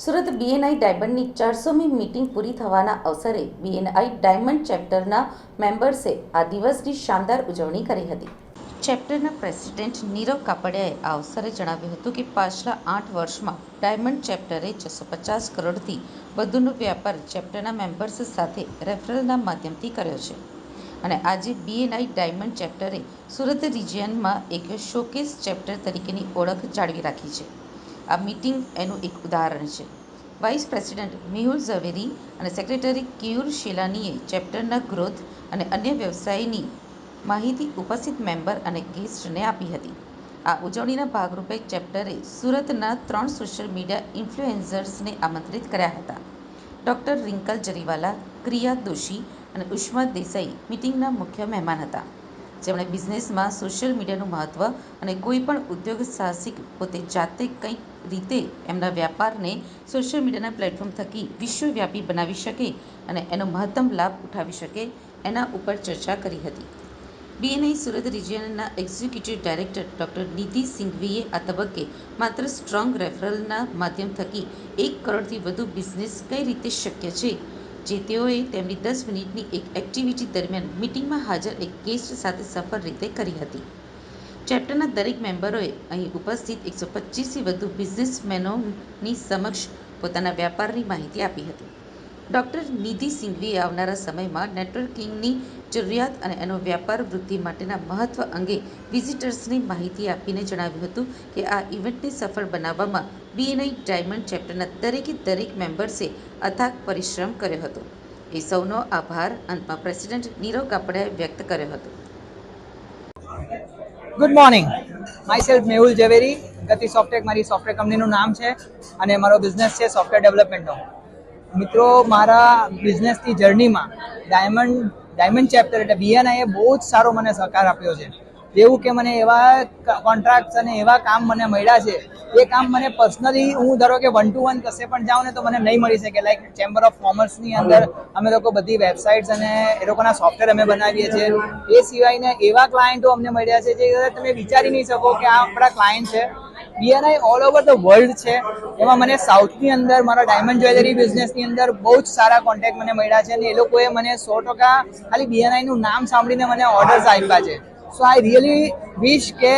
Surat BNI ડાયમંડની ચારસોમી meeting પૂરી થવાના અવસરે બીએનઆઈ ડાયમંડ ચેપ્ટરના મેમ્બર્સે આ દિવસની શાનદાર ઉજવણી કરી હતી. ચેપ્ટરના પ્રેસિડેન્ટ નીરવ કાપડિયાએ આ અવસરે જણાવ્યું હતું કે પાછલા આઠ વર્ષમાં ડાયમંડ ચેપ્ટરે છસો પચાસ કરોડથી વધુનો વ્યાપાર ચેપ્ટરના મેમ્બર્સ સાથે રેફરલના માધ્યમથી કર્યો છે. અને આજે બીએનઆઈ ડાયમંડ ચેપ્ટરે સુરત રિજિયનમાં એક શોકેસ ચેપ્ટર તરીકેની ઓળખ જાળવી રાખી છે. આ મીટિંગ એનું એક ઉદાહરણ છે. વાઇસ પ્રેસિડેન્ટ મેહુલ ઝવેરી અને સેક્રેટરી કિયુર શેલાનીએ ચેપ્ટરના ગ્રોથ અને અન્ય વ્યવસાયની માહિતી ઉપસ્થિત મેમ્બર અને ગેસ્ટને આપી હતી. આ ઉજવણીના ભાગરૂપે ચેપ્ટરે સુરતના ત્રણ સોશિયલ મીડિયા ઇન્ફ્લુએન્સર્સને આમંત્રિત કર્યા હતા. ડૉક્ટર રિંકલ જરીવાલા, ક્રિયા દોશી અને ઉષ્મા દેસાઈ મીટિંગના મુખ્ય મહેમાન હતા. જેમણે બિઝનેસમાં સોશિયલ મીડિયાનું મહત્ત્વ અને કોઈ પણ ઉદ્યોગ સાહસિક પોતે જાતે કંઈક રીતે એમના વ્યાપારને સોશિયલ મીડિયાના પ્લેટફોર્મ થકી વિશ્વવ્યાપી બનાવી શકે અને એનો મહત્તમ લાભ ઉઠાવી શકે એના ઉપર ચર્ચા કરી હતી. બીએનઆઈ સુરત રિજિયનના એક્ઝિક્યુટિવ ડાયરેક્ટર ડૉક્ટર નિધિ સિંઘવીએ આ તબક્કે માત્ર સ્ટ્રોંગ રેફરલના માધ્યમ થકી એક કરોડથી વધુ બિઝનેસ કઈ રીતે શક્ય છે જે તેઓએ તેમની દસ મિનિટની એક એક્ટિવિટી દરમિયાન મિટિંગમાં હાજર એક ગેસ્ટ સાથે સફળ રીતે કરી હતી. ચેપ્ટરના દરેક મેમ્બરોએ અહીં ઉપસ્થિત એકસો પચીસથી વધુ બિઝનેસમેનોની સમક્ષ પોતાના વ્યાપારની માહિતી આપી હતી. ડૉક્ટર નિધિ સિંઘવીએ આવનારા સમયમાં નેટવર્કિંગની જરૂરિયાત અને એનો વ્યાપાર વૃદ્ધિ માટેના મહત્ત્વ અંગે વિઝિટર્સને માહિતી આપીને જણાવ્યું હતું કે આ ઇવેન્ટને સફળ બનાવવામાં બીએનઆઈ ડાયમંડ ચેપ્ટરના દરેકે દરેક મેમ્બર્સે અથાગ પરિશ્રમ કર્યો હતો. એ સૌનો આભાર અંતમાં પ્રેસિડેન્ટ નીરવ કાપડિયાએ વ્યક્ત કર્યો હતો. Good morning myself Mehul Zaveri Gati software મારી સોફ્ટવેર કંપનીનું નામ છે અને મારો બિઝનેસ છે સોફ્ટવેર ડેવલપમેન્ટનો મિત્રો, મારા બિઝનેસની જર્નીમાં ડાયમંડ ડાયમંડ ચેપ્ટર એટલે બીએનઆઈએ બહુ જ સારો મને સહકાર આપ્યો છે. જેવું કે મને એવા કોન્ટ્રાક્ટ અને એવા કામ મને મળ્યા છે, એ કામ મને પર્સનલી હું ધારો કે વન ટુ વન કશે પણ જાઉં ને તો મને નહીં મળી શકે. લાઈક ચેમ્બર ઓફ કોમર્સની અંદર અમે લોકો બધી વેબસાઇટ્સ અને એ લોકોના સોફ્ટવેર અમે બનાવીએ છીએ. એ સિવાયને એવા ક્લાયન્ટો અમને મળ્યા છે જે તમે વિચારી નહીં શકો કે આ આપણા ક્લાયન્ટ છે. BNI all over the world છે. એમાં મને સાઉથની અંદર, મારા ડાયમંડ જ્વેલરી બિઝનેસની અંદર બહુ જ સારા કોન્ટેક્ટ મને મળ્યા છે અને એ લોકોએ મને સો ટકા ખાલી બીએનઆઈનું નામ સાંભળીને મને ઓર્ડર્સ આપ્યા છે. સો આઈ રિયલી વિશ કે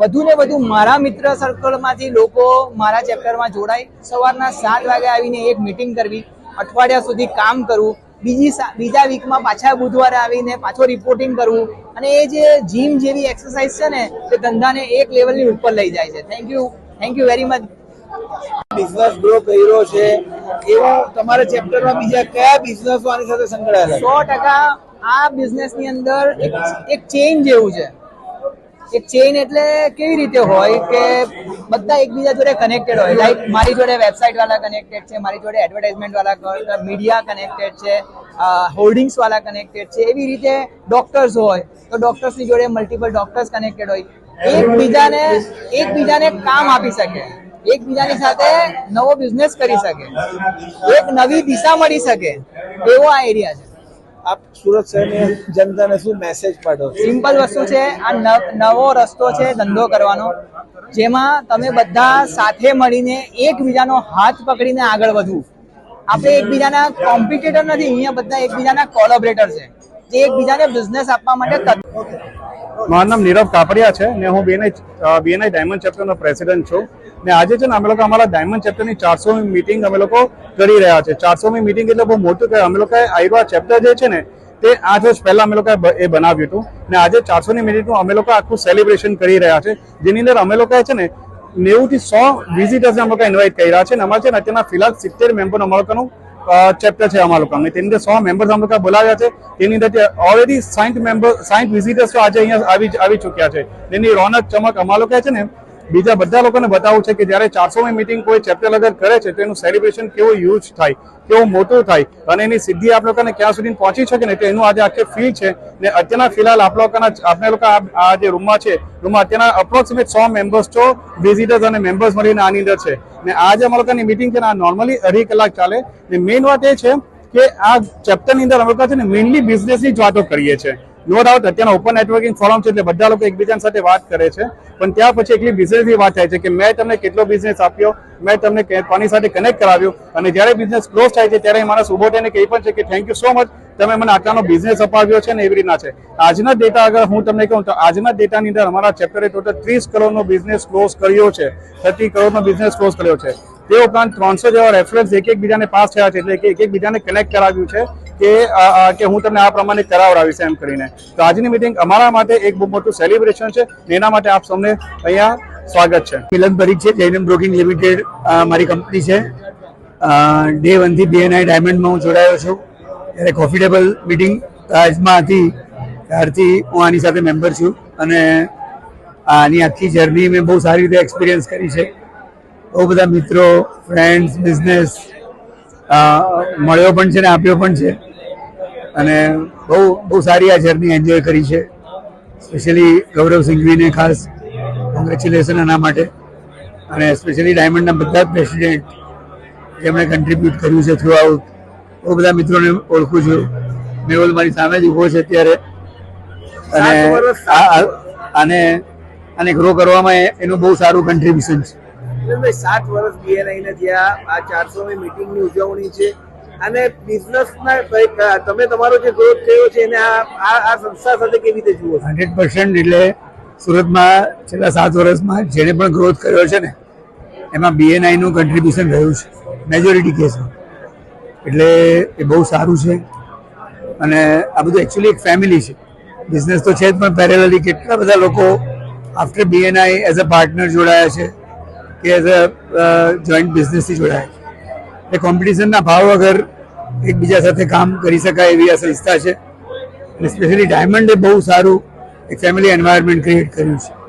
વધુ ને વધુ મારા મિત્ર સર્કલમાંથી લોકો મારા ચેપ્ટરમાં જોડાય. સવારના સાત વાગે આવીને એક મિટિંગ કરવી અઠવાડિયા સુધી કામ કરવું બીજી બીજા વીકમાં પાછા બુધવારે આવીને પાછો રિપોર્ટિંગ કરવું અને એ જે જીમ જેવી એક્સરસાઇઝ છે ને તે ધંધાને એક લેવલની ઉપર લઈ જાય છે. Thank you thank you very much business grow કર્યો છે. એવો તમારા ચેપ્ટરમાં બીજા કયા બિઝનેસ આની સાથે સંકળાયેલા સો ટકા આ બિઝનેસની અંદર એક એક ચેઇન જેવું છે. એક ચેઇન એટલે કેવી રીતે હોય કે બધા એકબીજા જોડે કનેક્ટેડ હોય. લાઈક મારી જોડે વેબસાઇટ વાળા કનેક્ટેડ છે, મારી જોડે એડવર્ટાઇઝમેન્ટ વાળા મીડિયા કનેક્ટેડ છે હોર્ડિંગ્સ વાળા કનેક્ટેડ છે, એવી રીતે ડોક્ટર્સ હોય, તો ડોક્ટર્સની જોડે મલ્ટિપલ ડોક્ટર્સ કનેક્ટેડ હોય. એકબીજાને એકબીજાને કામ આપી શકે. એકબીજાની સાથે નવો બિઝનેસ કરી શકે. એક નવી દિશા મળી શકે. એવો આ એરિયા છે. આપ સુરત શહેરની જનતાને શું મેસેજ પાઠવો સિમ્પલ વસ્તુ છે, આ નવ- નવો રસ્તો છે ધંધો કરવાનો, જેમાં તમે બધા સાથે મળીને એકબીજાનો હાથ પકડીને આગળ વધવું. આપણે એકબીજાના કોમ્પિટિટર નથી, અહીંયા બધા એકબીજાના કોલોબરેટર છે. જે એકબીજાને બિઝનેસ આપવા માટે મારું નામ નીરવ કાપડિયા છે ને હું બીએનઆઈ બીએનઆઈ ડાયમંડ ચેપ્ટરનો પ્રેસિડેન્ટ છું. ને આજે છે ને અમે લોકો અમારા ડાયમંડ ચેપ્ટરની ચારસોમી મીટિંગ અમે લોકો કરી રહ્યા છે. ચારસોમી મીટિંગ એટલે બહુ મોટું કે અમે લોકોએ આયવા ચેપ્ટર જે છે ને, તે આઠ વર્ષ પહેલા અમે લોકોએ એ બનાવ્યું હતું. ને આજે ચારસોની મિનિટનું અમે લોકો આખું સેલિબ્રેશન કરી રહ્યા છે. જેની અંદર અમે લોકોએ છે ને નેવું થી સો વિઝિટર્સને અમે લોકો ઇન્વાઇટ કર્યા છે. ને અમારે છે ને અત્યારના ફિલહાલ સિત્તેર મેમ્બર અમારા લોકોનું ચેપ્ટર છે અમારા લોકો તેની અંદર સો મેમ્બર્સ અમે લોકો બોલાવ્યા છે. તેની અંદર ઓલરેડી સાઠ મેમ્બર સાઠ વિઝિટર્સ આજે અહીંયા આવી આવી ચૂક્યા છે. તેની રોનક ચમક અમારા લોકો છે ને બીજા બધા લોકોને બતાવવું છે કે જ્યારે ચારસોમી મીટિંગ કોઈ ચેપ્ટર અગર કરે છે, તો એનું સેલિબ્રેશન કેવું યુઝ થાય, કેવું મોટું થાય, અને એની સિદ્ધિ આપ લોકોને ક્યાં સુધી પહોંચી શકે ને, તો એનું આજે આખે ફીલ છે. ને અત્યારના ફિલહાલ આપ લોકોના આપણે લોકો આ જે રૂમમાં છે, રૂમમાં અત્યારના અપ્રોક્સિમેટ સો મેમ્બર્સ છો વિઝિટર્સ અને મેમ્બર્સ મળીને આની અંદર છે. ને આજે અમારા લોકોની મિટિંગ છે ને, આ નોર્મલી અઢી કલાક ચાલે. ને મેઇન વાત એ છે કે આ ચેપ્ટરની અંદર અમે લોકો છે ને મેઇનલી બિઝનેસની જ વાતો કરીએ છીએ. નો ડાઉટ અત્યારના ઓપન નેટવર્કિંગ ફોરમ છે એટલે બધા લોકો એકબીજા સાથે વાત કરે છે. પણ ત્યાં પછી એટલી બિઝનેસની વાત થાય છે કે મેં તમને કેટલો બિઝનેસ આપ્યો, મેં તમને કોની સાથે કનેક્ટ કરાવ્યો, અને જ્યારે બિઝનેસ ક્લોઝ થાય છે ત્યારે ઊભો થઈને કહી પણ છે કે થેન્ક યુ સો મચ તમે મને આટલાનો બિઝનેસ અપાવ્યો છે ને એવી રીતના છે. આજના ડેટા અગર હું તમને કહું તો આજના ડેટાની અંદર અમારા ચેપ્ટરે ટોટલ ત્રીસ કરોડનો બિઝનેસ ક્લોઝ કર્યો છે. થર્ટી કરોડનો બિઝનેસ ક્લોઝ કર્યો છે. તે ઉપરાંત ત્રણસો જેવા રેફરન્સ એક એકબીજાને પાસ થયા છે એટલે એક એકબીજાને કનેક્ટ કરાવ્યું છે. કે કે હું તમને આ પ્રમાણે કરાવડાવીશ એમ કરીને. તો આજની મિટિંગ અમારા માટે એક બહુ મોટું સેલિબ્રેશન છે એના માટે આપ સૌને અહીંયા સ્વાગત છે. મિલન પરીખ છે જૈનમ બ્રોકિંગ લિમિટેડ મારી કંપની છે. ડે વનથી બીએનઆઈ ડાયમંડમાં હું જોડાયો છું. ત્યારે કોફી મિટિંગ આજમાં હતી. ત્યારથી હું આની સાથે મેમ્બર છું અને આની આખી જર્ની મેં બહુ સારી રીતે એક્સપિરિયન્સ કરી છે. બહુ બધા મિત્રો ફ્રેન્ડ્સ બિઝનેસ મળ્યો પણ છે ને આપ્યો પણ છે. અને બહુ બહુ સારી આ જર્ની એન્જોય કરી છે. સ્પેશિયલી ગૌરવ સિંઘવીને ખાસ કોંગ્રેચ્યુલેશન એના માટે. અને સ્પેશિયલી ડાયમંડના બધા જ પ્રેસિડેન્ટ જેમણે કન્ટ્રીબ્યુટ કર્યું છે થ્રુ આઉટ બહુ બધા મિત્રોને ઓળખું છું. મેહુલ મારી સામે જ ઊભો છે અત્યારે. અને આને આને ગ્રો કરવામાં એનું બહુ સારું કન્ટ્રીબ્યુશન છે. સાત વર્ષ બીએનઆઈ ને થયા આ ચારસો મી મીટિંગ ઉજવણી છે અને બિઝનેસના તમે તમારો જે ગ્રોથ થયો છે એને આ આ સંસ્થા સાથે કેવી રીતે જુઓ હંડ્રેડ પર્સન્ટ એટલે સુરતમાં છેલ્લા સાત વર્ષમાં જેણે પણ ગ્રોથ કર્યો છે ને, એમાં બીએનઆઈનું કન્ટ્રીબ્યુશન રહ્યું છે મેજોરિટી કેસમાં એટલે એ બહુ સારું છે. અને આ બધું એકચ્યુઅલી એક ફેમિલી છે. બિઝનેસ તો છે જ, પણ પેરેલલી કેટલા બધા લોકો after BNI as a partner જોડાયા છે, કે એઝ અ જોઈન્ટ બિઝનેસથી જોડાયા છે. એટલે કોમ્પિટિશનના ભાવ વગર એકબીજા સાથે કામ કરી શકાય એવી આ સંસ્થા છે. અને સ્પેશિયલી ડાયમંડે બહુ સારું એક ફેમિલી એન્વાયરમેન્ટ ક્રિએટ કર્યું છે.